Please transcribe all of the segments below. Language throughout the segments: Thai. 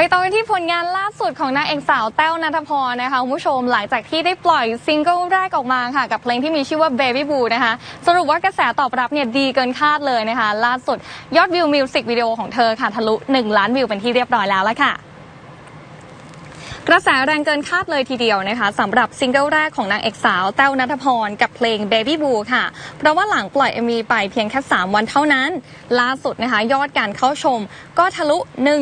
ไปต่อกันที่ผลงานล่าสุดของนางเอกสาวแต้วนัทพรนะคะคุณผู้ชมหลังจากที่ได้ปล่อยซิงเกิลแรกออกมาค่ะ กับเพลงที่มีชื่อว่า Baby Boo นะคะสรุปว่ากระแสตอบรับเนี่ยดีเกินคาดเลยนะคะ ล่าสุดยอดวิวมิวสิกวิดีโอของเธอค่ะทะลุ 1 ล้านวิวเป็นที่เรียบร้อยแล้วละค่ะ กระแสแรงเกินคาดเลยทีเดียวนะคะสำหรับซิงเกิลแรกของนางเอกสาวแต้วนัทพรกับเพลง Baby Boo ค่ะ เพราะว่าหลังปล่อย MV ไปเพียงแค่ 3 วันเท่านั้น ล่าสุดนะคะ ยอดการเข้าชมก็ทะลุ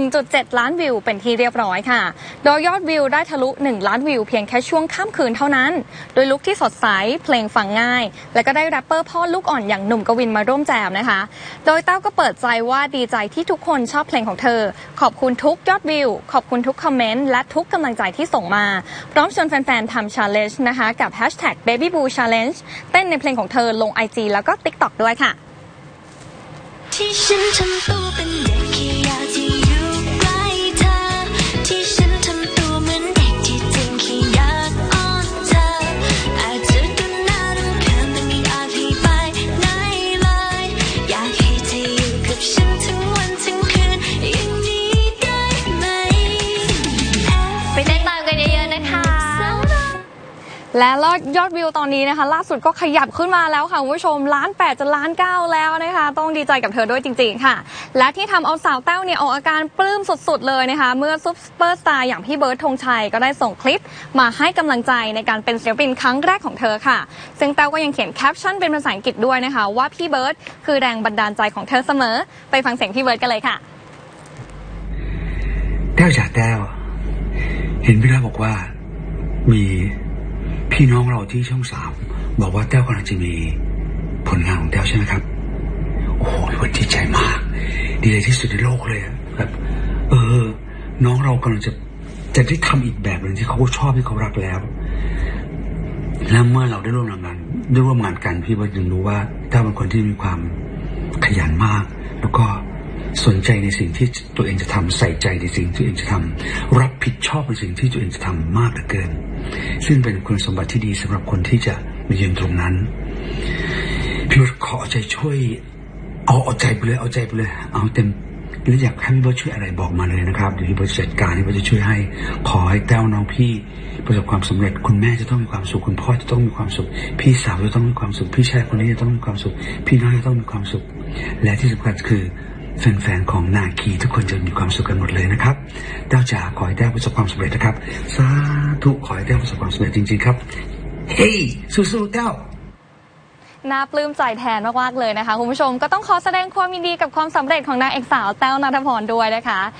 1.7 ล้านวิวเป็นที่เรียบร้อยค่ะ โดยยอดวิวได้ทะลุ 1 ล้านวิวเพียงแค่ช่วงค่ำคืนเท่านั้น โดยลุคที่สดใสเพลงฟังง่าย และก็ได้แรปเปอร์พ่อลูกอ่อนอย่างหนุ่มกวินมาร่วมแจมนะคะ โดยเต้าก็เปิดใจว่าดีใจที่ทุกคนชอบเพลงของเธอ ขอบคุณทุกยอดวิว ขอบคุณทุกคอมเมนต์และทุกกำลังังใจที่ส่งมา พร้อมชวนแฟนๆทำชาเลนจ์นะคะ กับ hashtag babyboo challenge เต้นในเพลงของเธอลง IG แล้วก็ TikTok ด้วยค่ะ ที่ฉันทำตัวเป็นเด็ก และยอดวิวตอนนี้นะคะ ล่าสุดก็ขยับขึ้นมาแล้วค่ะคุณผู้ชมล้านแปดจะล้านเก้าแล้วนะคะ ต้องดีใจกับเธอด้วยจริงๆค่ะ และที่ทำเอาสาวแต้วเนี่ยออกอาการปลื้มสุดๆเลยนะคะ เมื่อซุปเปอร์สตาร์อย่างพี่เบิร์ดธงชัยก็ได้ส่งคลิปมาให้กำลังใจในการเป็นศิลปินครั้งแรกของเธอค่ะ ซึ่งแต้วก็ยังเขียนแคปชั่นเป็นภาษาอังกฤษด้วยนะคะ ว่าพี่เบิร์ดคือแรงบันดาลใจของเธอเสมอ ไปฟังเสียงพี่เบิร์ดกันเลยค่ะแต้วจ๋าแต้วเห็นพี่ราบอกว่ามี พี่น้องเราที่ช่องสามบอกว่าแต้วกำลังจะมีผลงานของแต้วใช่ไหมครับ โอ้โหวันดีใจมาก ดีใจที่สุดในโลกเลยอะแบบเออ น้องเรากำลังจะจะได้ทำอีกแบบหนึ่งที่เขาชอบที่เขารักแล้ว แล้วเมื่อเราได้ร่วมงานได้ร่วมงานกันพี่ว่าจึงรู้ว่าแต้วเป็นคนที่มีความขยันมาก แล้วก็ สนใจในสิ่งที่ตัวเองจะทำใส่ใจในสิ่งที่ตัวเองจะทำรับผิดชอบในสิ่งที่ตัวเองจะทำมากเหลือเกิน ซึ่งเป็นคุณสมบัติที่ดีสำหรับคนที่จะมายืนตรงนั้นพี่ว่าขอเอาใจช่วย เอาเอาใจไปเลยเอาใจไปเลย เอาเต็มแล้วอยากให้พี่เบิร์ตช่วยอะไรบอกมาเลยนะครับเดี๋ยวพี่เบิร์ตจัดการพี่เบิร์ตจะช่วยให้ขอให้แต้วน้องพี่ประสบความสำเร็จคุณแม่จะต้องมีความสุขคุณพ่อจะต้องมีความสุข พี่สาวจะต้องมีความสุข พี่ชายคนนี้จะต้องมีความสุข พี่น้องจะต้องมีความสุข และที่สำคัญคือ แฟนๆของนาคีทุกคนจะมีความสุขกันหมดเลยนะครับแต้วจ๋าขอให้แต้วประสบความสำเร็จนะครับสาธุขอให้แต้วประสบความสำเร็จจริง ๆ ครับเฮ้ยสู้ๆแต้วน่าปลื้มใจแทนมากๆเลยนะคะคุณผู้ชมก็ต้องขอแสดงความยินดีกับความสำเร็จของนางเอกสาวแต้วนัทพรด้วยนะคะ